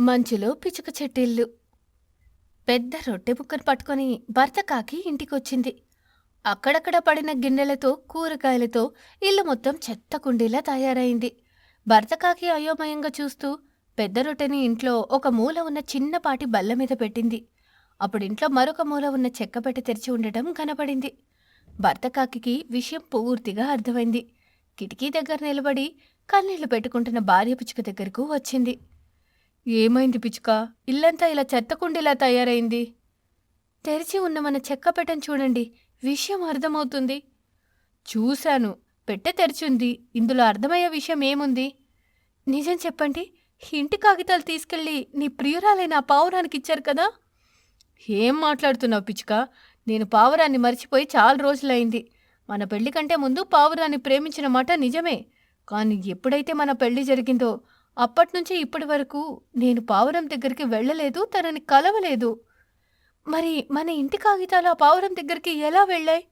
మంచులో పిచుక చెట్టిల్లు. పెద్ద రొట్టె ముక్కను పట్టుకొని భర్త కాకి ఇంటికొచ్చింది. అక్కడక్కడ పడిన గిన్నెలతో కూరగాయలతో ఇల్లు మొత్తం చెత్త కుండీలా తయారైంది. భర్త కాకి అయోమయంగా చూస్తూ పెద్ద రొట్టెని ఇంట్లో ఒక మూల ఉన్న చిన్నపాటి బల్ల మీద పెట్టింది. అప్పుడింట్లో మరొక మూల ఉన్న చెక్కపెట్టె తెరిచి ఉండటం కనపడింది. భర్త కాకి విషయం పూర్తిగా అర్థమైంది. కిటికీ దగ్గర నిలబడి కన్నీళ్ళు పెట్టుకుంటున్న భార్య పిచ్చుక దగ్గరకు వచ్చింది. ఏమైంది పిచ్చుక? ఇల్లంతా ఇలా చెత్తకుండీలా తయారైంది. తెరిచి ఉన్న మన చెక్క పెట్టెను చూడండి. విషయం అర్థమవుతుంది. చూశాను. పెట్టె తెరిచుంది. ఇందులో అర్థమయ్యే విషయం ఏముంది? నిజం చెప్పండి. ఇంటి కాగితాలు తీసుకెళ్ళి నీ ప్రియురాలైన ఆ పావురానికి ఇచ్చారు కదా? ఏం మాట్లాడుతున్నావు పిచ్చుక? నేను పావురాన్ని మర్చిపోయి చాలా రోజులైంది. మన పెళ్ళి కంటే ముందు పావురాన్ని ప్రేమించిన మాట నిజమే. కానీ ఎప్పుడైతే మన పెళ్ళి జరిగిందో అప్పట్నుంచి ఇప్పటి వరకు నేను పావురం దగ్గరికి వెళ్ళలేదు తనని కలవలేదు. మరి మన ఇంటి కాగితాలు ఆ పావురం దగ్గరికి ఎలా వెళ్ళాయి?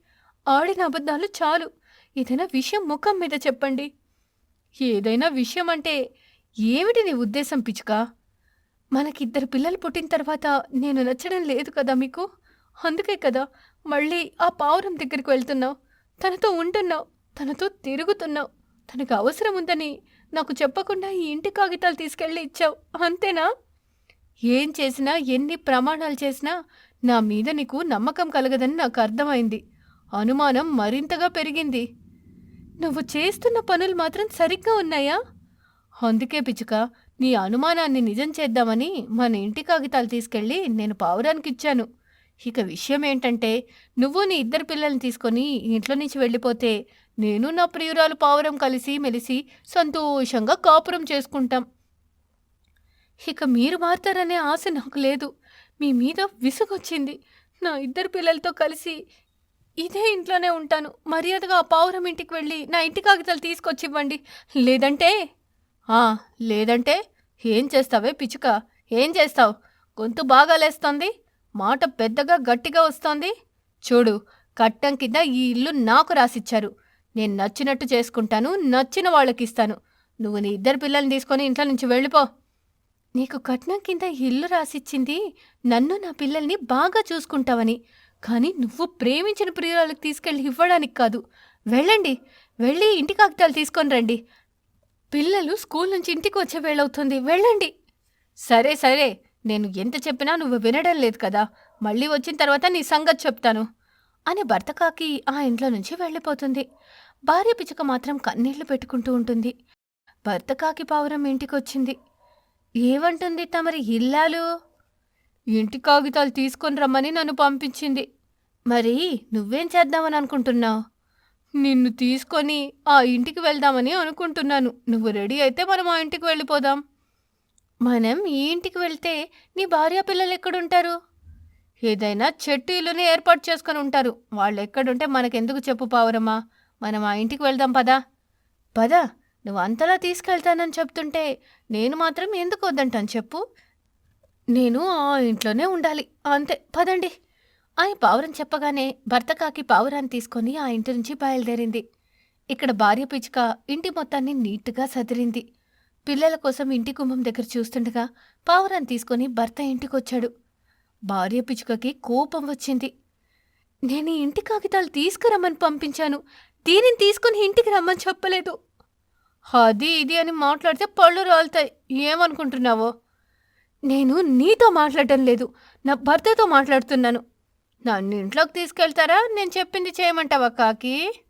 ఆడిన అబద్ధాలు చాలు. ఏదైనా విషయం ముఖం మీద చెప్పండి. ఏదైనా విషయం అంటే ఏమిటి నీ ఉద్దేశం పిచ్చుక? మనకిద్దరు పిల్లలు పుట్టిన తర్వాత నేను నచ్చడం లేదు కదా మీకు? అందుకే కదా మళ్ళీ ఆ పావురం దగ్గరికి వెళ్తున్నావు. తనతో ఉంటున్నావు. తనతో తిరుగుతున్నావు. తనకు అవసరం ఉందని నాకు చెప్పకుండా ఈ ఇంటి కాగితాలు తీసుకెళ్ళి ఇచ్చావు అంతేనా? ఏం చేసినా ఎన్ని ప్రమాణాలు చేసినా నా మీద నీకు నమ్మకం కలగదని నాకు అర్థమైంది. అనుమానం మరింతగా పెరిగింది. నువ్వు చేస్తున్న పనులు మాత్రం సరిగ్గా ఉన్నాయా? అందుకే పిచ్చుక నీ అనుమానాన్ని నిజం చేద్దామని మన ఇంటి కాగితాలు తీసుకెళ్ళి నేను పావురానికి ఇచ్చాను. ఇక విషయం ఏంటంటే నువ్వు నీ ఇద్దరు పిల్లల్ని తీసుకొని ఇంట్లో నుంచి వెళ్ళిపోతే నేను నా ప్రియురాలు పావురం కలిసి మెలిసి సంతోషంగా కాపురం చేసుకుంటాం. ఇక మీరు మారుతారనే ఆశ నాకు లేదు. మీ మీద విసుగొచ్చింది. నా ఇద్దరు పిల్లలతో కలిసి ఇదే ఇంట్లోనే ఉంటాను. మర్యాదగా ఆ పావురం ఇంటికి వెళ్ళి నా ఇంటి కాగితాలు తీసుకొచ్చి ఇవ్వండి లేదంటే? ఆ, లేదంటే? ఏం చేస్తావే పిచ్చుక? ఏం చేస్తావు? గొంతు బాగా లేస్తోంది. మాట పెద్దగా గట్టిగా వస్తోంది. చూడు కట్టం కింద ఈ ఇల్లు నాకు రాసిచ్చారు. నేను నచ్చినట్టు చేసుకుంటాను నచ్చిన వాళ్ళకి ఇస్తాను నువ్వు నీ ఇద్దరు పిల్లల్ని తీసుకొని ఇంట్లో నుంచి వెళ్ళిపో. నీకు కట్నం కింద ఇల్లు రాసిచ్చింది నన్ను నా పిల్లల్ని బాగా చూసుకుంటావని. కానీ నువ్వు ప్రేమించిన ప్రియురాలకు తీసుకెళ్ళి ఇవ్వడానికి కాదు. వెళ్ళండి వెళ్ళి ఇంటి కాగితాలు తీసుకొని రండి. పిల్లలు స్కూల్ నుంచి ఇంటికి వచ్చే వేళవుతుంది. వెళ్ళండి. సరే సరే. నేను ఎంత చెప్పినా నువ్వు వినడం లేదు కదా. మళ్ళీ వచ్చిన తర్వాత నీ సంగతి చెప్తాను. అని భర్త కాకి ఆ ఇంట్లో నుంచి వెళ్ళిపోతుంది. భార్య పిచ్చుక మాత్రం కన్నీళ్ళు పెట్టుకుంటూ ఉంటుంది. భర్త కాకి పావురం ఇంటికొచ్చింది. ఏమంటుంది తమరి ఇల్లాలు? ఇంటి కాగితాలు తీసుకొని రమ్మని నన్ను పంపించింది. మరి నువ్వేం చేద్దామని అనుకుంటున్నావు? నిన్ను తీసుకొని ఆ ఇంటికి వెళ్దామని అనుకుంటున్నాను. నువ్వు రెడీ అయితే మనం ఆ ఇంటికి వెళ్ళిపోదాం. మనం ఈ ఇంటికి వెళ్తే నీ భార్య పిల్లలు ఎక్కడుంటారు? ఏదైనా చెట్టు ఇల్లుని ఏర్పాటు చేసుకొని ఉంటారు. వాళ్ళు ఎక్కడుంటే మనకెందుకు చెప్పు పావురమ్మా? మనం ఆ ఇంటికి వెళ్దాం పదా. పదా నువ్వు అంతలా తీసుకెళ్తానని చెప్తుంటే నేను మాత్రం ఎందుకు వద్దంటాను చెప్పు. నేను ఆ ఇంట్లోనే ఉండాలి. అంతే పదండి. అని పావురం చెప్పగానే భర్త కాకి పావురాన్ని తీసుకొని ఆ ఇంటి నుంచి బయలుదేరింది. ఇక్కడ భార్య పిచ్చుక ఇంటి మొత్తాన్ని నీట్గా సదిరింది. పిల్లల కోసం ఇంటి గుమ్మం దగ్గర చూస్తుండగా పావురాన్ని తీసుకొని భర్త ఇంటికొచ్చాడు. భార్య పిచ్చుకకి కోపం వచ్చింది. నేను ఇంటి కాగితాలు తీసుకురమ్మని పంపించాను. దీనిని తీసుకుని ఇంటికి రమ్మని చెప్పలేదు. అది ఇది అని మాట్లాడితే పళ్ళు రాలుతాయి. ఏమనుకుంటున్నావో? నేను నీతో మాట్లాడటం లేదు. నా భర్తతో మాట్లాడుతున్నాను. నన్ను ఇంట్లోకి తీసుకెళ్తారా? నేను చెప్పింది చేయమంటావా కాకి?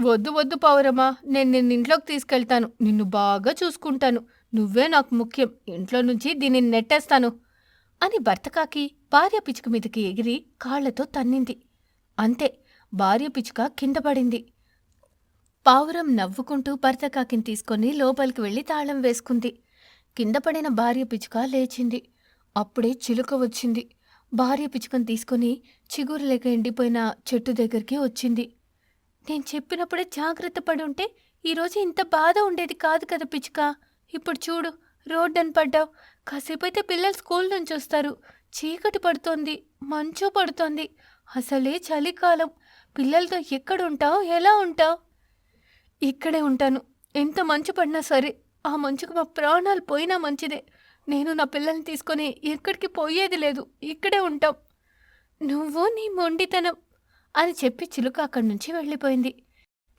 వద్దు వద్దు పౌరమా నేను నిన్ను ఇంట్లోకి తీసుకెళ్తాను. నిన్ను బాగా చూసుకుంటాను. నువ్వే నాకు ముఖ్యం. ఇంట్లో నుంచి దీనిని నెట్టేస్తాను. అని భర్తకాకి భార్య పిచ్చుక మీదకి ఎగిరి కాళ్ళతో తన్నింది. అంతే భార్య పిచ్చుక కింద పడింది పావురం నవ్వుకుంటూ భర్తకాకిని తీసుకొని లోపలికి వెళ్ళి తాళం వేసుకుంది. కింద పడిన భార్య పిచ్చుక లేచింది. అప్పుడే చిలుక వచ్చింది. భార్య పిచ్చుకను తీసుకొని చిగురు లేక ఎండిపోయిన చెట్టు దగ్గరికి వచ్చింది. నేను చెప్పినప్పుడే జాగ్రత్త పడి ఉంటే ఈరోజు ఇంత బాధ ఉండేది కాదు కదా పిచ్చుక. ఇప్పుడు చూడు రోడ్డని పడ్డావు. కాసేపు అయితే పిల్లలు స్కూల్ నుంచి వస్తారు. చీకటి పడుతోంది మంచు పడుతోంది. అసలే చలికాలం. పిల్లలతో ఎక్కడ ఉంటావు? ఎలా ఉంటావు? ఇక్కడే ఉంటాను. ఎంత మంచు పడినా సరే ఆ మంచుకు మా ప్రాణాలు పోయినా మంచిదే. నేను నా పిల్లల్ని తీసుకొని ఎక్కడికి పోయేది లేదు. ఇక్కడే ఉంటాం. నువ్వు నీ మొండితనం అని చెప్పి చిలుక అక్కడి నుంచి వెళ్ళిపోయింది.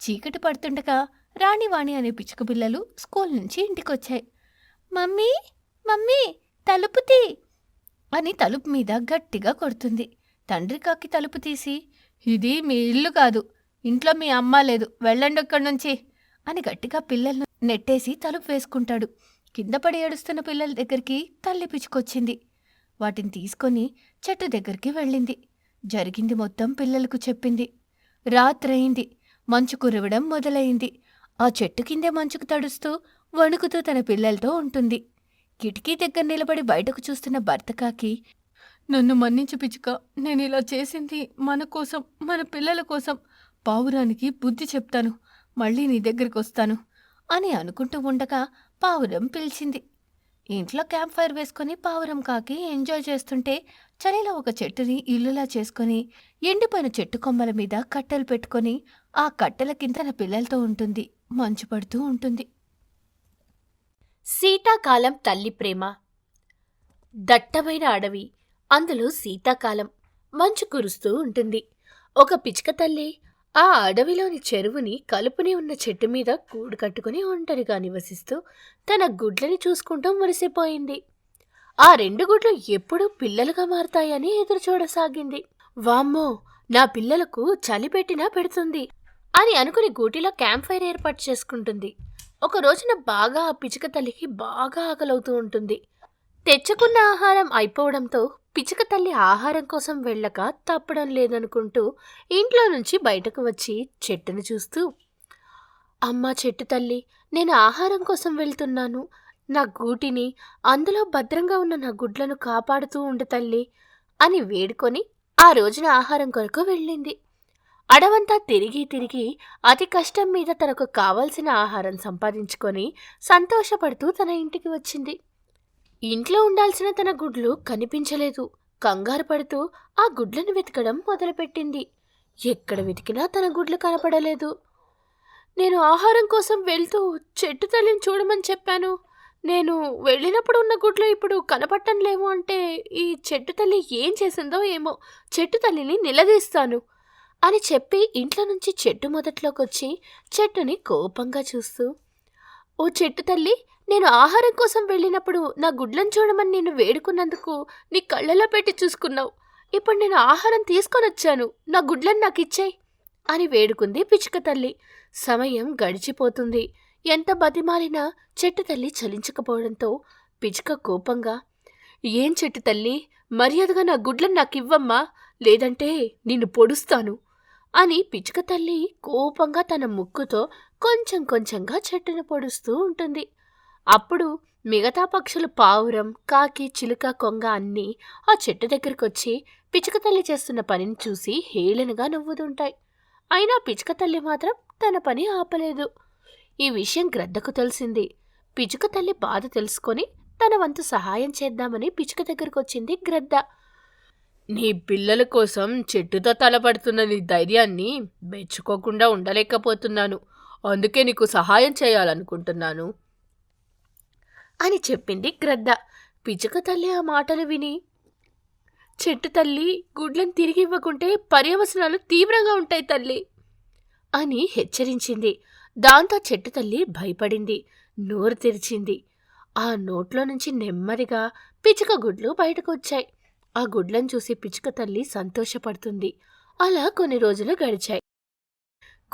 చీకటి పడుతుండగా రాణివాణి అనే పిచ్చుక పిల్లలు స్కూల్ నుంచి ఇంటికొచ్చాయి. మమ్మీ! మమ్మీ తలుపు తీ. అని తలుపు మీద గట్టిగా కొడుతుంది. తండ్రి కాకి తలుపు తీసి ఇది మీ ఇల్లు కాదు. ఇంట్లో మీ అమ్మ లేదు. వెళ్ళండి ఇక్కడి నుంచి. అని గట్టిగా పిల్లలను నెట్టేసి తలుపు వేసుకుంటాడు. కింద పడి ఏడుస్తున్న పిల్లల దగ్గరికి తల్లి పిచ్చుకొచ్చింది. వాటిని తీసుకొని చెట్టు దగ్గరికి వెళ్ళింది. జరిగింది మొత్తం పిల్లలకు చెప్పింది. రాత్రయింది. మంచు కురవడం మొదలయింది ఆ చెట్టు కిందే మంచుకు తడుస్తూ వణుకుతూ తన పిల్లలతో ఉంటుంది. కిటికీ దగ్గర నిలబడి బయటకు చూస్తున్న భర్త కాకి నన్ను మన్నించు పిచ్చుక నేను ఇలా చేసింది మన కోసం మన పిల్లల కోసం. పావురానికి బుద్ధి చెప్తాను మళ్ళీ నీ దగ్గరికి వస్తాను అని అనుకుంటూ ఉండగా పావురం పిలిచింది. ఇంట్లో క్యాంప్ ఫైర్ వేసుకుని పావురం కాకి ఎంజాయ్ చేస్తుంటే చలిలో ఒక చెట్టుని ఇల్లులా చేసుకొని ఎండిపోయిన చెట్టు కొమ్మల మీద కట్టెలు పెట్టుకొని ఆ కట్టెల కింద తన పిల్లలతో ఉంటుంది మంచు పడుతూ ఉంటుంది. శీతాకాలం తల్లి ప్రేమ. దట్టమైన అడవి అందులో శీతాకాలం మంచు కురుస్తూ ఉంటుంది. ఒక పిచ్చుక తల్లి ఆ అడవిలోని చెరువుని కలుపుని ఉన్న చెట్టు మీద గూడు కట్టుకుని ఒంటరిగా నివసిస్తూ తన గుడ్లని చూసుకుంటూ మురిసిపోయింది. ఆ రెండు గుడ్లు ఎప్పుడు పిల్లలుగా మారతాయని ఎదురు చూడసాగింది. వామ్మో నా పిల్లలకు చలి పెట్టినా పెడుతుంది అని అనుకుని గూటిలో క్యాంప్ ఫైర్ ఏర్పాటు చేసుకుంటుంది. ఒక రోజున బాగా పిచ్చుక తల్లికి బాగా ఆకలవుతూ ఉంటుంది. తెచ్చుకున్న ఆహారం అయిపోవడంతో పిచ్చుక తల్లి ఆహారం కోసం వెళ్ళక తప్పడం లేదనుకుంటూ ఇంట్లో నుంచి బయటకు వచ్చి చెట్టును చూస్తూ అమ్మ చెట్టు తల్లి నేను ఆహారం కోసం వెళ్తున్నాను. నా గూటిని అందులో భద్రంగా ఉన్న నా గుడ్లను కాపాడుతూ ఉండు తల్లి అని వేడుకొని ఆ రోజున ఆహారం కొరకు వెళ్ళింది. అడవంతా తిరిగి తిరిగి అతి కష్టం మీద తనకు కావలసిన ఆహారం సంపాదించుకొని సంతోషపడుతూ తన ఇంటికి వచ్చింది. ఇంట్లో ఉండాల్సిన తన గుడ్లు కనిపించలేదు. కంగారు పడుతూ ఆ గుడ్లను వెతకడం మొదలుపెట్టింది. ఎక్కడ వెతికినా తన గుడ్లు కనపడలేదు. నేను ఆహారం కోసం వెళ్తూ చెట్టు తల్లిని చూడమని చెప్పాను. నేను వెళ్ళినప్పుడు ఉన్న గుడ్లు ఇప్పుడు కనపడటం లేవు అంటే ఈ చెట్టు తల్లి ఏం చేసిందో ఏమో. చెట్టు తల్లిని నిలదీస్తాను. అని చెప్పి ఇంట్లో నుంచి చెట్టు మొదట్లోకి వచ్చి చెట్టుని కోపంగా చూస్తూ ఓ చెట్టు తల్లి నేను ఆహారం కోసం వెళ్ళినప్పుడు నా గుడ్లను చూడమని నేను వేడుకున్నందుకు నీ కళ్ళలో పెట్టి చూసుకున్నావు. ఇప్పుడు నేను ఆహారం తీసుకొని వచ్చాను. నా గుడ్లను నాకు ఇచ్చేయి అని వేడుకుంది పిచ్చుక తల్లి. సమయం గడిచిపోతుంది. ఎంత బతిమాలినా చెట్టు తల్లి చలించకపోవడంతో పిచ్చుక కోపంగా ఏం చెట్టు తల్లి మర్యాదగా నా గుడ్లను నాకు ఇవ్వమ్మా లేదంటే నిన్ను పొడుస్తాను. అని పిచ్చుక తల్లి కోపంగా తన ముక్కుతో కొంచెం కొంచెంగా చెట్టును పొడుస్తూ ఉంటుంది. అప్పుడు మిగతా పక్షులు పావురం కాకి చిలుక కొంగ అన్నీ ఆ చెట్టు దగ్గరికి వచ్చి పిచ్చుక తల్లి చేస్తున్న పనిని చూసి హేళనగా నవ్వుతుంటాయి. అయినా పిచ్చుక తల్లి మాత్రం తన పని ఆపలేదు. ఈ విషయం గ్రద్దకు తెలిసింది. పిచ్చుక తల్లి బాధ తెలుసుకొని తన వంతు సహాయం చేద్దామని పిచ్చుక దగ్గరికి వచ్చింది గ్రద్ద. నీ పిల్లల కోసం చెట్టుతో తలపడుతున్న నీ ధైర్యాన్ని మెచ్చుకోకుండా ఉండలేకపోతున్నాను. అందుకే నీకు సహాయం చేయాలనుకుంటున్నాను. అని చెప్పింది గ్రద్ద. పిచ్చుక తల్లి ఆ మాటలు విని చెట్టు తల్లి గుడ్లను తిరిగి ఇవ్వకుంటే పర్యవసనాలు తీవ్రంగా ఉంటాయి తల్లి అని హెచ్చరించింది. దాంతో చెట్టు తల్లి భయపడింది. నోరు తెరిచింది. ఆ నోట్లో నుంచి నెమ్మదిగా పిచ్చుక గుడ్లు బయటకు వచ్చాయి. ఆ గుడ్లను చూసి పిచ్చుక తల్లి సంతోషపడుతుంది. అలా కొన్ని రోజులు గడిచాయి.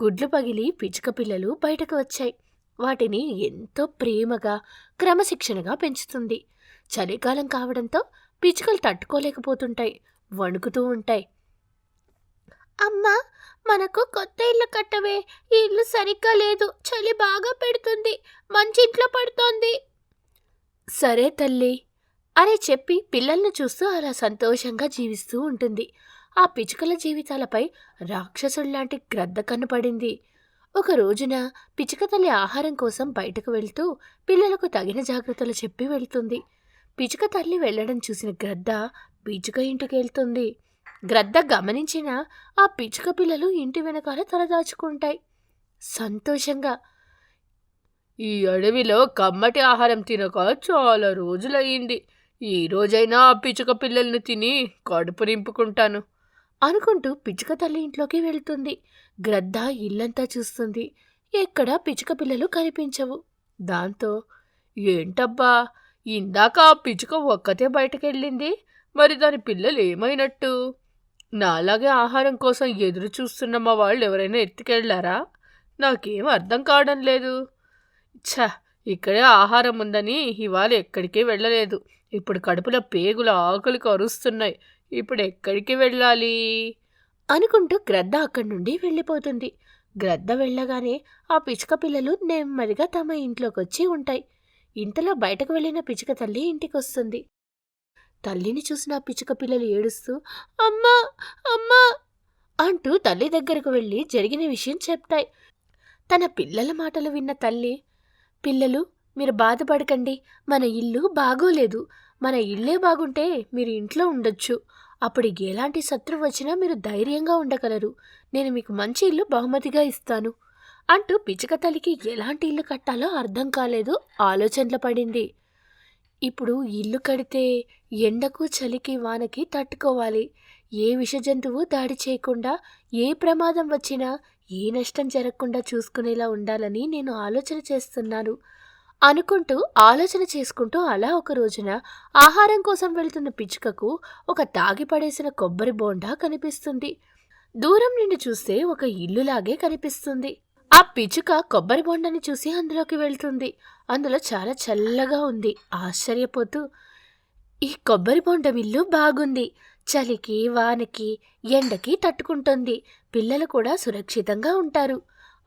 గుడ్లు పగిలి పిచ్చుక పిల్లలు బయటకు వచ్చాయి. వాటిని ఎంతో ప్రేమగా క్రమశిక్షణగా పెంచుతుంది. చలికాలం కావడంతో పిచ్చుకలు తట్టుకోలేకపోతుంటాయి వణుకుతూ ఉంటాయి. అమ్మా మనకు కొత్త ఇల్లు కట్టవే. ఈ ఇల్లు సరిగ్గా లేదు. చలి బాగా పెడుతుంది. మంచి ఇంట్లో పడుతోంది. సరే తల్లి అని చెప్పి పిల్లల్ని చూస్తూ అలా సంతోషంగా జీవిస్తూ ఉంటుంది. ఆ పిచ్చుకల జీవితాలపై రాక్షసుల్లాంటి గ్రద్ద కనపడింది. ఒక రోజున పిచ్చుక తల్లి ఆహారం కోసం బయటకు వెళ్తూ పిల్లలకు తగిన జాగ్రత్తలు చెప్పి వెళ్తుంది. పిచ్చుక తల్లి వెళ్ళడం చూసిన గ్రద్ద పిచ్చుక ఇంటికి వెళ్తుంది. గ్రద్ద గమనించిన ఆ పిచ్చుక పిల్లలు ఇంటి వెనకాల తలదాచుకుంటాయి. సంతోషంగా ఈ అడవిలో కమ్మటి ఆహారం తినక చాలా రోజులయ్యింది. ఈ రోజైనా ఆ పిచ్చుక పిల్లల్ని తిని కడుపు నింపుకుంటాను అనుకుంటూ పిచ్చుక తల్లి ఇంట్లోకి వెళ్తుంది. గ్రద్ద ఇల్లంతా చూస్తుంది. ఎక్కడా పిచ్చుక పిల్లలు కనిపించవు. దాంతో ఏంటబ్బా ఇందాక ఆ పిచ్చుక ఒక్కతే బయటకెళ్ళింది. మరి దాని పిల్లలు ఏమైనట్టు? నాలాగే ఆహారం కోసం ఎదురు చూస్తున్న మా వాళ్ళు ఎవరైనా ఎత్తుకెళ్ళారా? నాకేం అర్థం కావడం లేదు. ఛ ఇక్కడే ఆహారం ఉందని ఇవాళ ఎక్కడికి వెళ్ళలేదు. ఇప్పుడు కడుపులో పేగుల ఆకలి కరుస్తున్నాయి. ఇప్పుడు ఎక్కడికి వెళ్ళాలి? అనుకుంటూ గ్రద్ద అక్కడి నుండి వెళ్ళిపోతుంది. గ్రద్ద వెళ్ళగానే ఆ పిచ్చుక పిల్లలు నెమ్మదిగా తమ ఇంట్లోకి వచ్చి ఉంటాయి. ఇంతలో బయటకు వెళ్ళిన పిచ్చుక తల్లి ఇంటికి వస్తుంది తల్లిని చూసిన ఆ పిచ్చుక పిల్లలు ఏడుస్తూ అమ్మా! అమ్మా! అంటూ తల్లి దగ్గరకు వెళ్ళి జరిగిన విషయం చెప్తాయి. తన పిల్లల మాటలు విన్న తల్లి పిల్లలు మీరు బాధపడకండి. మన ఇల్లు బాగోలేదు. మన ఇల్లే బాగుంటే మీరు ఇంట్లో ఉండొచ్చు. అప్పుడు ఎలాంటి శత్రువు వచ్చినా మీరు ధైర్యంగా ఉండగలరు. నేను మీకు మంచి ఇల్లు బహుమతిగా ఇస్తాను. అంటూ పిచ్చుక తల్లికి ఎలాంటి ఇల్లు కట్టాలో అర్థం కాలేదు. ఆలోచనలో పడింది. ఇప్పుడు ఇల్లు కడితే ఎండకు చలికి వానకి తట్టుకోవాలి. ఏ విష జంతువు దాడి చేయకుండా ఏ ప్రమాదం వచ్చినా ఏ నష్టం జరగకుండా చూసుకునేలా ఉండాలని నేను ఆలోచన చేస్తున్నాను. అనుకుంటూ ఆలోచన చేసుకుంటూ అలా ఒక రోజున ఆహారం కోసం వెళ్తున్న పిచ్చుకకు ఒక తాగి పడేసిన కొబ్బరి బోండా కనిపిస్తుంది. దూరం నుండి చూస్తే ఒక ఇల్లులాగే కనిపిస్తుంది. ఆ పిచ్చుక కొబ్బరి బొండని చూసి అందులోకి వెళ్తుంది. అందులో చాలా చల్లగా ఉంది. ఆశ్చర్యపోతూ ఈ కొబ్బరి బొండం ఇల్లు బాగుంది. చలికి వానకి ఎండకి తట్టుకుంటుంది. పిల్లలు కూడా సురక్షితంగా ఉంటారు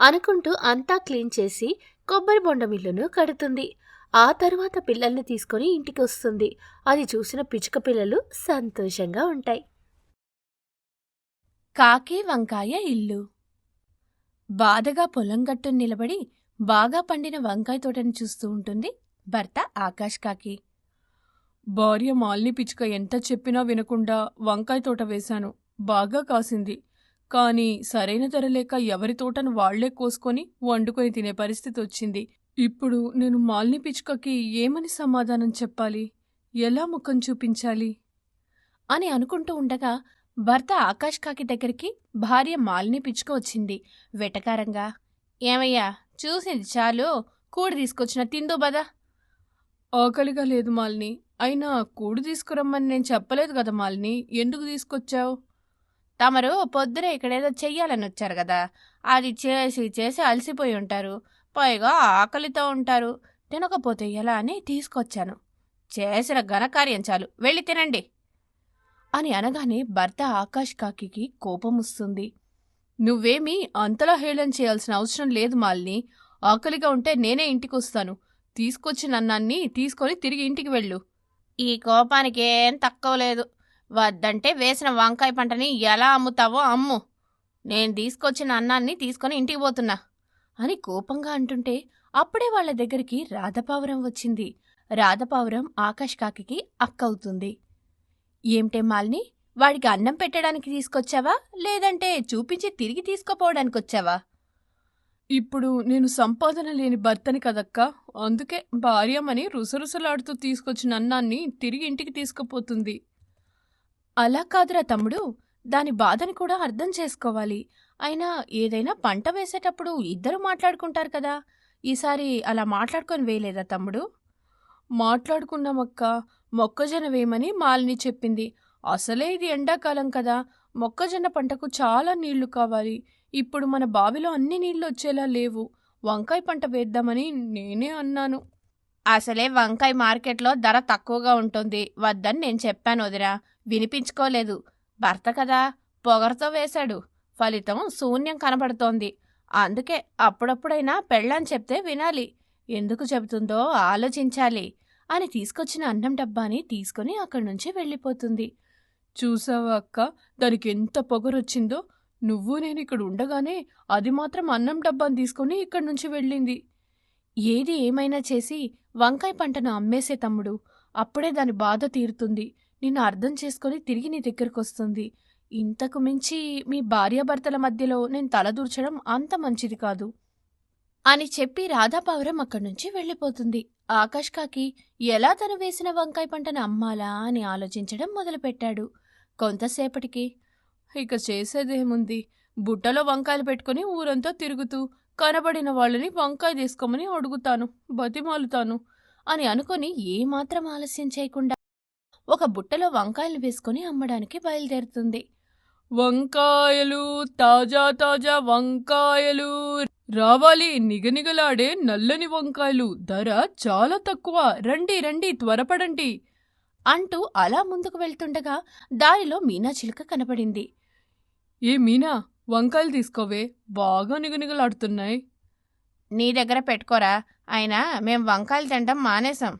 అనుకుంటూ అంతా క్లీన్ చేసి కొబ్బరి బొండ మిల్లును కడుతుంది. ఆ తర్వాత పిల్లల్ని తీసుకొని ఇంటికి వస్తుంది. అది చూసిన పిచ్చుక పిల్లలు సంతోషంగా ఉంటాయి. కాకి వంకాయ ఇల్లు. బాధగా పొలం గట్టును నిలబడి బాగా పండిన వంకాయ తోటని చూస్తూ ఉంటుంది భర్త ఆకాష్ కాకి. భార్య మాలిని పిచ్చుక ఎంత చెప్పినా వినకుండా వంకాయ తోట వేశాను. బాగా కాసింది. కానీ సరైన ధర లేక ఎవరి తోటను వాళ్ళే కోసుకొని వండుకొని తినే పరిస్థితి వచ్చింది. ఇప్పుడు నేను మాలిని పిచ్చుకకి ఏమని సమాధానం చెప్పాలి? ఎలా ముఖం చూపించాలి? అని అనుకుంటూ ఉండగా భర్త ఆకాష్ కాకి దగ్గరికి భార్య మాలిని పిచ్చుక వచ్చింది. వెటకారంగా ఏమయ్యా చూసింది చాలు. కూడి తీసుకొచ్చిన తిందో బదా. ఆకలిగా లేదు మాలిని. అయినా కూడు తీసుకురమ్మని నేను చెప్పలేదు కదా మాలిని. ఎందుకు తీసుకొచ్చావు? తమరు పొద్దున ఇక్కడేదో చెయ్యాలని వచ్చారు కదా. అది చేసి చేసి అలసిపోయి ఉంటారు. పైగా ఆకలితో ఉంటారు. తినకపోతే ఎలా అని తీసుకొచ్చాను. చేసిన ఘనకార్యం చాలు. వెళ్ళి తినండి. అని అనగానే భర్త ఆకాష్ కాకికి కోపం వస్తుంది. నువ్వేమీ అంతలా హేళన చేయాల్సిన అవసరం లేదు మాలిని. ఆకలిగా ఉంటే నేనే ఇంటికి వస్తాను తీసుకొచ్చిన అన్నాన్ని తీసుకొని తిరిగి ఇంటికి వెళ్ళు. ఈ కోపానికి ఏం తక్కువ లేదు. వద్దంటే వేసిన వంకాయ పంటని ఎలా అమ్ముతావో అమ్ము. నేను తీసుకొచ్చిన అన్నాన్ని తీసుకొని ఇంటికి పోతున్నా అని కోపంగా అంటుంటే అప్పుడే వాళ్ళ దగ్గరికి రాధపావురం వచ్చింది. రాధపావురం ఆకాష్ కాకికి అక్కవుతుంది ఏమిటే మాలిని వాడికి అన్నం పెట్టడానికి తీసుకొచ్చావా? లేదంటే చూపించి తిరిగి తీసుకుపోవడానికి వచ్చావా ఇప్పుడు నేను సంపాదన లేని భర్తని కదక్కా? అందుకే భార్యమని రుసరుసలాడుతూ తీసుకొచ్చిన అన్నాన్ని తిరిగి ఇంటికి తీసుకుపోతుంది. అలా కాదురా తమ్ముడు. దాని బాధని కూడా అర్థం చేసుకోవాలి. అయినా ఏదైనా పంట వేసేటప్పుడు ఇద్దరు మాట్లాడుకుంటారు కదా. ఈసారి అలా మాట్లాడుకొని వేయలేదా తమ్ముడు? మాట్లాడుకున్నామక్క. మొక్కజొన్న వేయమని మాలిని చెప్పింది. అసలే ఇది ఎండాకాలం కదా. మొక్కజొన్న పంటకు చాలా నీళ్ళు కావాలి. ఇప్పుడు మన బావిలో అన్ని నీళ్ళు వచ్చేలా లేవు. వంకాయ పంట వేద్దామని నేనే అన్నాను. అసలే వంకాయ మార్కెట్లో ధర తక్కువగా ఉంటుంది. వద్దని నేను చెప్పాను వదిరా. వినిపించుకోలేదు. భర్త కదా పొగరతో వేశాడు. ఫలితం శూన్యం కనబడుతోంది. అందుకే అప్పుడప్పుడైనా పెళ్ళని చెప్తే వినాలి. ఎందుకు చెబుతుందో ఆలోచించాలి అని తీసుకొచ్చిన అన్నం డబ్బాని తీసుకుని అక్కడి నుంచి వెళ్ళిపోతుంది. చూసావా అక్క దానికి ఎంత పొగరొచ్చిందో. నువ్వు నేను ఇక్కడ ఉండగానే అది మాత్రం అన్నం డబ్బాని తీసుకుని ఇక్కడి నుంచి వెళ్ళింది. ఏది ఏమైనా చేసి వంకాయ పంటను అమ్మేసే తమ్ముడు. అప్పుడే దాని బాధ తీరుతుంది. నిన్ను అర్థం చేసుకొని తిరిగి నీ దగ్గరకు వస్తుంది ఇంతకు మించి మీ భార్యాభర్తల మధ్యలో నేను తలదూర్చడం అంత మంచిది కాదు. అని చెప్పి రాధాపావురం అక్కడి నుంచి వెళ్ళిపోతుంది. ఆకాష్ కాకి ఎలా తను వేసిన వంకాయ పంటను అమ్మాలా అని ఆలోచించడం మొదలుపెట్టాడు. కొంతసేపటికి ఇక చేసేదేముంది? బుట్టలో వంకాయలు పెట్టుకుని ఊరంతా తిరుగుతూ కనబడిన వాళ్ళని వంకాయ తీసుకోమని అడుగుతాను బతిమాలుతాను అని అనుకొని ఏమాత్రం ఆలస్యం చేయకుండా ఒక బుట్టలో వంకాయలు వేసుకుని అమ్మడానికి బయలుదేరుతుంది. వంకాయలు తాజా తాజా వంకాయలు. రావాలి నిగనిగలాడే నల్లని వంకాయలు. ధర చాలా తక్కువ. రండి రండి త్వరపడండి. అంటూ అలా ముందుకు వెళ్తుండగా దారిలో మీనా చిలుక కనపడింది. ఏ మీనా వంకాయలు తీసుకోవే. బాగా నిగనిగలాడుతున్నాయి. నీ దగ్గర పెట్టుకోరా. అయినా మేం వంకాయలు తినడం మానేశాం.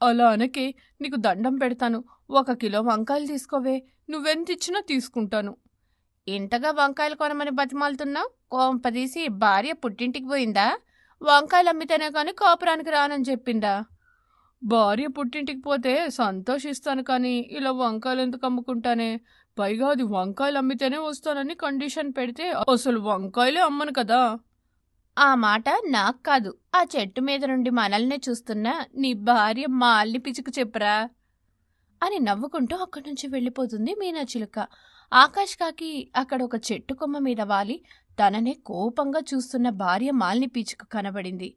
అలా అనకే నీకు దండం పెడతాను. ఒక కిలో వంకాయలు తీసుకోవే. నువ్వెంతిచ్చినా తీసుకుంటాను. ఇంతగా వంకాయలు కొనమని బతిమాలుతున్నావు? కోంపదీసి భార్య పుట్టింటికి పోయిందా? వంకాయలు అమ్మితేనే కానీ కాపురానికి రానని చెప్పిందా? భార్య పుట్టింటికి పోతే సంతోషిస్తాను కానీ ఇలా వంకాయలు ఎందుకు అమ్ముకుంటానే? పైగా అది వంకాయలు అమ్మితేనే వస్తానని కండిషన్ పెడితే అసలు వంకాయలే అమ్మను కదా. ఆ మాట నాకు కాదు. ఆ చెట్టు మీద నుండి మనల్నే చూస్తున్న నీ భార్య మా అల్లి పిచుకు చెప్పురా? అని నవ్వుకుంటూ అక్కడి నుంచి వెళ్ళిపోతుంది మీనాచిలుక ఆకాష్ కాకి అక్కడ ఒక చెట్టు కొమ్మ మీద వాలి. తననే కోపంగా చూస్తున్న భార్య మాల్ని పిచుకు కనబడింది.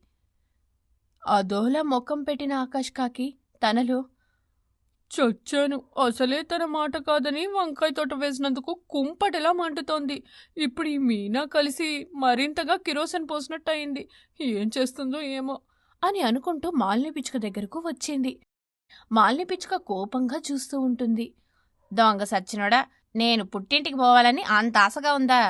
అదోలా ముఖం పెట్టిన ఆకాష్ కాకి తనలో చచ్చాను. అసలే తన మాట కాదని వంకాయ తోట వేసినందుకు కుంపటిలా మంటుతోంది ఇప్పుడు ఈ మీనా కలిసి మరింతగా కిరోసిన్ పోసినట్టు అయింది ఏం చేస్తుందో ఏమో అని అనుకుంటూ మాలిని పిచ్చుక దగ్గరకు వచ్చింది. మాలిని పిచ్చుక కోపంగా చూస్తూ ఉంటుంది. దొంగ సచ్చినోడా నేను పుట్టింటికి పోవాలని అంత ఆశగా ఉందా?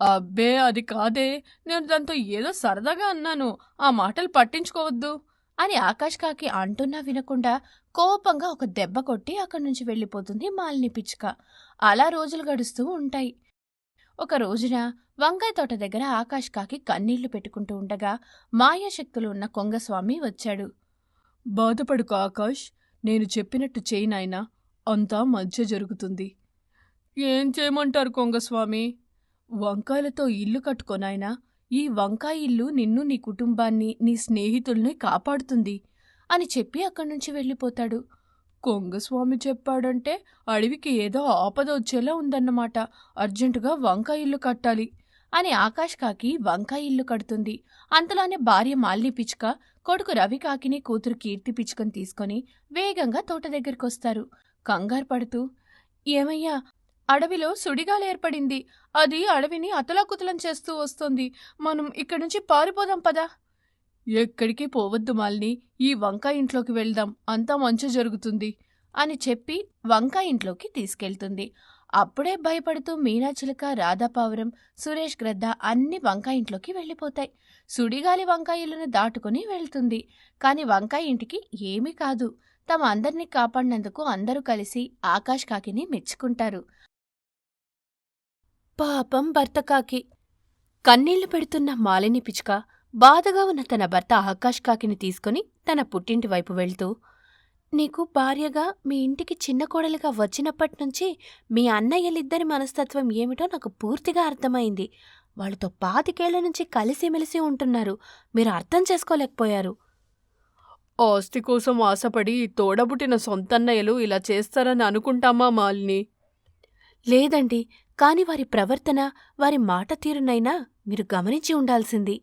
అబ్బే అది కాదే. నేను దాంతో ఏదో సరదాగా అన్నాను. ఆ మాటలు పట్టించుకోవద్దు. అని ఆకాష్ కాకి అంటున్నా వినకుండా కోపంగా ఒక దెబ్బ కొట్టి అక్కడి నుంచి వెళ్ళిపోతుంది మాలిని పిచ్చుక. అలా రోజులు గడుస్తూ ఉంటాయి. ఒక రోజున వంకాయ తోట దగ్గర ఆకాష్ కాకి కన్నీళ్ళు పెట్టుకుంటూ ఉండగా మాయాశక్తులు ఉన్న కొంగస్వామి వచ్చాడు. బాధపడుకో ఆకాష్ నేను చెప్పినట్టు చేయినాయనా అంతా మధ్య జరుగుతుంది. ఏం చేయమంటారు కొంగస్వామి? వంకాయలతో ఇల్లు కట్టుకోనాయనా ఈ వంకాయ ఇల్లు నిన్ను నీ కుటుంబాన్ని నీ స్నేహితుల్ని కాపాడుతుంది అని చెప్పి అక్కడి నుంచి వెళ్ళిపోతాడు. కొంగస్వామి చెప్పాడంటే అడవికి ఏదో ఆపద వచ్చేలా ఉందన్నమాట. అర్జెంటుగా వంకాయ ఇల్లు కట్టాలి అని ఆకాష్ కాకి వంకాయ ఇల్లు కడుతుంది. అంతలోనే భార్య మాలిని పిచ్చుక కొడుకు రవి కాకిని కూతురు కీర్తి పిచ్చుకని తీసుకొని వేగంగా తోట దగ్గరికొస్తారు. కంగారు పడుతూ ఏమయ్యా అడవిలో సుడిగాలేర్పడింది అది అడవిని అతలాకుతలం చేస్తూ వస్తోంది. మనం ఇక్కడి నుంచి పారిపోదాం పదా. ఎక్కడికి పోవద్దు మాలిని. ఈ వంకాయ ఇంట్లోకి వెళ్దాం. అంతా మంచి జరుగుతుంది అని చెప్పి వంకాయ ఇంట్లోకి తీసుకెళ్తుంది. అప్పుడే భయపడుతూ మీనాచిలక రాధాపావురం సురేష్ గ్రద్ద అన్ని వంకాయ ఇంట్లోకి వెళ్ళిపోతాయి. సుడిగాలి వంకాయ ఇల్లును దాటుకుని వెళ్తుంది. కాని వంకాయ ఇంటికి ఏమీ కాదు. తమ అందరినీ కాపాడినందుకు అందరూ కలిసి ఆకాష్ కాకిని మెచ్చుకుంటారు. పాపం భర్త కాకి. కన్నీళ్ళు పెడుతున్న మాలిని పిచ్చుక బాధగా ఉన్న తన భర్త ఆకాష్ కాకిని తీసుకుని తన పుట్టింటి వైపు వెళ్తూ నీకు భార్యగా మీ ఇంటికి చిన్న కోడలిగా వచ్చినప్పటి నుంచి మీ అన్నయ్యలిద్దరి మనస్తత్వం ఏమిటో నాకు పూర్తిగా అర్థమైంది. వాళ్ళతో పాతికేళ్ళ నుంచి కలిసిమెలిసి ఉంటున్నారు. మీరు అర్థం చేసుకోలేకపోయారు. ఆస్తి కోసం ఆశపడి తోడబుట్టిన సొంతన్నయ్యలు ఇలా చేస్తారని అనుకుంటామా మాలిని? లేదండి. కాని వారి ప్రవర్తన వారి మాట తీరునైనా మీరు గమనించి ఉండాల్సింది.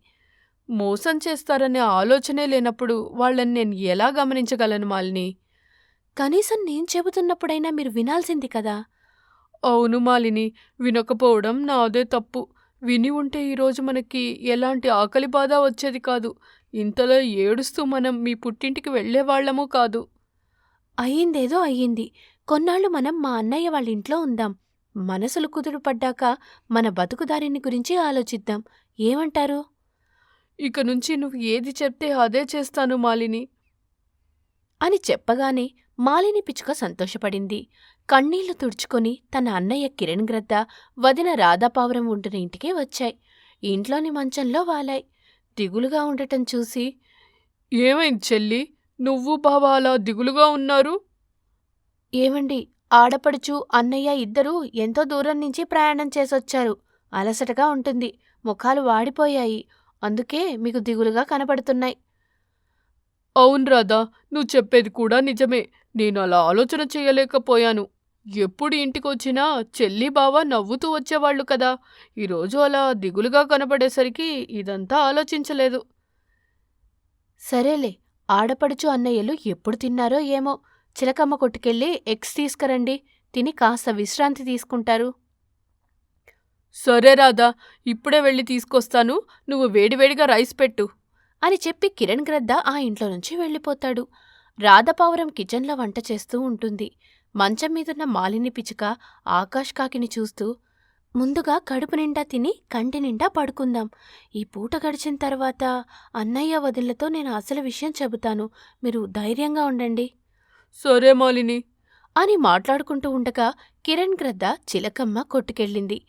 మోసం చేస్తారనే ఆలోచనే లేనప్పుడు వాళ్ళని నేను ఎలా గమనించగలను మాలిని? కనీసం నేను చెబుతున్నప్పుడైనా మీరు వినాల్సింది కదా? అవును మాలిని. వినకపోవడం నాదే తప్పు. విని ఉంటే ఈరోజు మనకి ఎలాంటి ఆకలి బాధ వచ్చేది కాదు. ఇంతలో ఏడుస్తూ మనం మీ పుట్టింటికి వెళ్ళేవాళ్ళమూ కాదు. అయ్యిందేదో అయ్యింది. కొన్నాళ్ళు మనం మా అన్నయ్య వాళ్ళ ఇంట్లో ఉందాం. మనసులు కుదురు పడ్డాక మన బతుకుదారిని గురించి ఆలోచిద్దాం. ఏమంటారు? ఇక నుంచి నువ్వు ఏది చెప్తే అదే చేస్తాను మాలిని. అని చెప్పగానే మాలిని పిచ్చుక సంతోషపడింది. కన్నీళ్ళు తుడుచుకొని తన అన్నయ్య కిరణ్ గ్రద్ద వదిన రాధాపావురం ఉంటున్న ఇంటికి వచ్చాయి. ఇంట్లోని మంచంలో వాలాయి. దిగులుగా ఉండటం చూసి ఏమైంది చెల్లి? నువ్వు బావ అలా దిగులుగా ఉన్నారు? ఏవండి ఆడపడుచు అన్నయ్య ఇద్దరూ ఎంతో దూరం నుంచి ప్రయాణం చేసొచ్చారు. అలసటగా ఉంటుంది. ముఖాలు వాడిపోయాయి. అందుకే మీకు దిగులుగా కనబడుతున్నాయి అవును రాధా నువ్వు చెప్పేది కూడా నిజమే. నేను అలా ఆలోచన చేయలేకపోయాను. ఎప్పుడు ఇంటికొచ్చినా చెల్లి బావ నవ్వుతూ వచ్చేవాళ్ళు కదా. ఈరోజు అలా దిగులుగా కనబడేసరికి ఇదంతా ఆలోచించలేదు. సరేలే ఆడపడుచు అన్నయ్యలు ఎప్పుడు తిన్నారో ఏమో. చిలకమ్మ కొట్టుకెళ్ళి ఎగ్స్ తీసుకురండి. తిని కాస్త విశ్రాంతి తీసుకుంటారు. సరే రాధా ఇప్పుడే వెళ్ళి తీసుకొస్తాను. నువ్వు వేడివేడిగా రైస్ పెట్టు. అని చెప్పి కిరణ్ గ్రద్ద ఆ ఇంట్లో నుంచి వెళ్ళిపోతాడు. రాధపావురం కిచెన్లో వంట చేస్తూ ఉంటుంది. మంచం మీదున్న మాలిని పిచ్చుక ఆకాష్ కాకిని చూస్తూ ముందుగా కడుపు నిండా తిని కంటి నిండా పడుకుందాం. ఈ పూట గడిచిన తర్వాత అన్నయ్య వదినలతో నేను అసలు విషయం చెబుతాను. మీరు ధైర్యంగా ఉండండి. సరే మాలిని. అని మాట్లాడుకుంటూ ఉండగా కిరణ్ గ్రద్ద చిలకమ్మ కొట్టుకెళ్ళింది.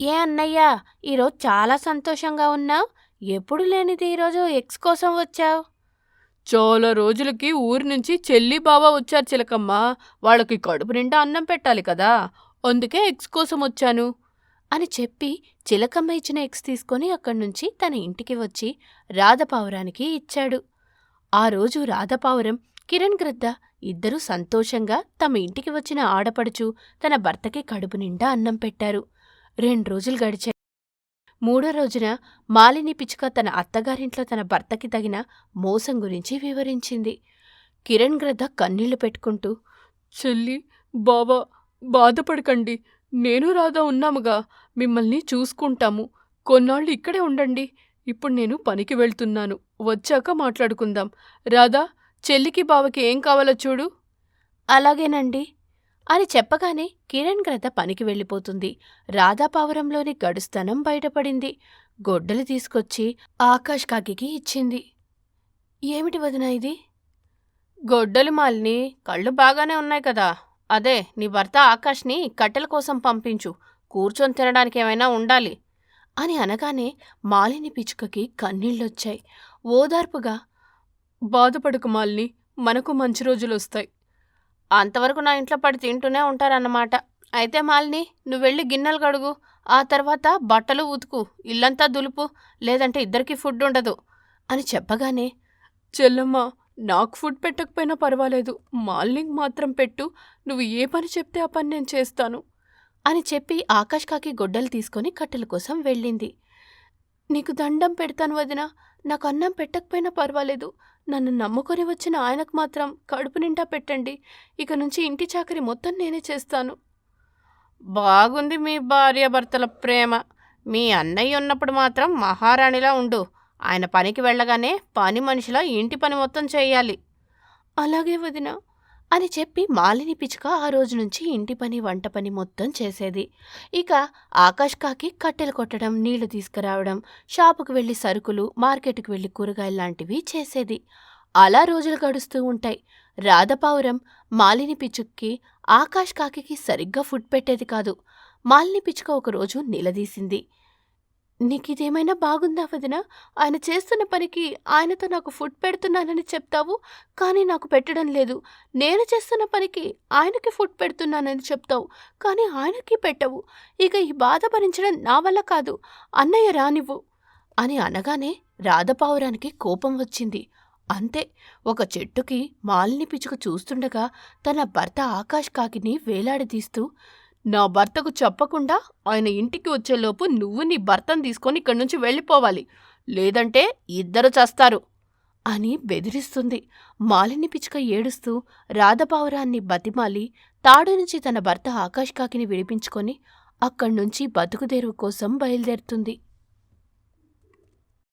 ఏ అన్నయ్యా ఈరోజు చాలా సంతోషంగా ఉన్నావు. ఎప్పుడు లేనిది ఈరోజు ఎక్స్ కోసం వచ్చావు? చాలా రోజులకి ఊరి నుంచి చెల్లి బావ వచ్చారు చిలకమ్మ. వాళ్ళకి కడుపు నిండా అన్నం పెట్టాలి కదా. అందుకే ఎగ్స్ కోసం వచ్చాను. అని చెప్పి చిలకమ్మ ఇచ్చిన ఎగ్స్ తీసుకొని అక్కడి నుంచి తన ఇంటికి వచ్చి రాధపావురానికి ఇచ్చాడు. ఆ రోజు రాధపావురం కిరణ్ గ్రద్ద ఇద్దరూ సంతోషంగా తమ ఇంటికి వచ్చిన ఆడపడుచు తన భర్తకి కడుపు నిండా అన్నం పెట్టారు. రెండు రోజులు గడిచాయి. మూడో రోజున మాలిని పిచ్చుక తన అత్తగారింట్లో తన భర్తకి తగిన మోసం గురించి వివరించింది. కిరణ్ గ్రద్ద కన్నీళ్ళు పెట్టుకుంటూ చెల్లి బావా బాధపడకండి. నేను రాధా ఉన్నాముగా. మిమ్మల్ని చూసుకుంటాము. కొన్నాళ్ళు ఇక్కడే ఉండండి. ఇప్పుడు నేను పనికి వెళ్తున్నాను. వచ్చాక మాట్లాడుకుందాం. రాధా చెల్లికి బావకి ఏం కావాలో చూడు. అలాగేనండి. అని చెప్పగానే కిరణ్ గ్రద్ద పనికి వెళ్ళిపోతుంది. రాధాపావరంలోని గడుస్తనం బయటపడింది. గొడ్డలు తీసుకొచ్చి ఆకాష్ కాకికి ఇచ్చింది. ఏమిటి వదినా ఇది? గొడ్డలి మాలిని కళ్ళు బాగానే ఉన్నాయి కదా. అదే నీ భర్త ఆకాష్ని కట్టెల కోసం పంపించు. కూర్చొని తినడానికి ఏమైనా ఉండాలి. అని అనగానే మాలిని పిచ్చుకకి కన్నీళ్ళొచ్చాయి. ఓదార్పుగా బాధపడకు మాలిని మనకు మంచి రోజులొస్తాయి. అంతవరకు నా ఇంట్లో పడి తింటూనే ఉంటారన్నమాట. అయితే మాలిని నువ్వు వెళ్ళి గిన్నెలు కడుగు. ఆ తర్వాత బట్టలు ఉతుకు. ఇల్లంతా దులుపు. లేదంటే ఇద్దరికి ఫుడ్ ఉండదు. అని చెప్పగానే చెల్లమ్మ నాకు ఫుడ్ పెట్టకపోయినా పర్వాలేదు. మాలినికి మాత్రం పెట్టు. నువ్వు ఏ పని చెప్తే ఆ పని నేను చేస్తాను. అని చెప్పి ఆకాష్ కాకి గొడ్డలు తీసుకొని కట్టెల కోసం వెళ్ళింది. నీకు దండం పెడతాను వదిన. నాకు అన్నం పెట్టకపోయినా పర్వాలేదు. నన్ను నమ్ముకొని వచ్చిన ఆయనకు మాత్రం కడుపు నిండా పెట్టండి. ఇక నుంచి ఇంటి చాకరి మొత్తం నేనే చేస్తాను. బాగుంది మీ భార్యాభర్తల ప్రేమ. మీ అన్నయ్య ఉన్నప్పుడు మాత్రం మహారాణిలా ఉండు. ఆయన పనికి వెళ్ళగానే పని మనిషిలా ఇంటి పని మొత్తం చేయాలి. అలాగే వదినా. అని చెప్పి మాలిని పిచ్చుక ఆ రోజు నుంచి ఇంటి పని వంట పని మొత్తం చేసేది. ఇక ఆకాష్ కాకి కట్టెలు కొట్టడం నీళ్ళు తీసుకురావడం షాపుకు వెళ్ళి సరుకులు మార్కెట్కి వెళ్ళి కూరగాయలు లాంటివి చేసేది. అలా రోజులు గడుస్తూ ఉంటాయి. రాధపావురం మాలిని పిచ్చుక్కి ఆకాష్ కాకి సరిగ్గా ఫుడ్ పెట్టేది కాదు. మాలిని పిచ్చుక ఒకరోజు నిలదీసింది. నీకిదేమైనా బాగుందా వదిన? ఆయన చేస్తున్న పనికి ఆయనతో నాకు ఫుడ్ పెడుతున్నానని చెప్తావు కానీ నాకు పెట్టడం లేదు. నేను చేస్తున్న పనికి ఆయనకి ఫుడ్ పెడుతున్నానని చెప్తావు కానీ ఆయనకి పెట్టవు. ఇక ఈ బాధ భరించడం నా వల్ల కాదు. అన్నయ్య రానివ్వు. అని అనగానే రాధపావురానికి కోపం వచ్చింది. అంతే ఒక చెట్టుకి మాలిని పిచ్చుక చూస్తుండగా తన భర్త ఆకాష్ కాకిని వేలాడదీస్తూ నా భర్తకు చెప్పకుండా ఆయన ఇంటికి వచ్చేలోపు నువ్వు నీ భర్తను తీసుకొని ఇక్కడి నుంచి వెళ్ళిపోవాలి. లేదంటే ఇద్దరు చస్తారు. అని బెదిరిస్తుంది. మాలిని పిచ్చుక ఏడుస్తూ రాధపావురాన్ని బతిమాలి తాడు నుంచి తన భర్త ఆకాష్ కాకిని విడిపించుకొని అక్కడ్నుంచి బతుకుదేరువు కోసం బయలుదేరుతుంది.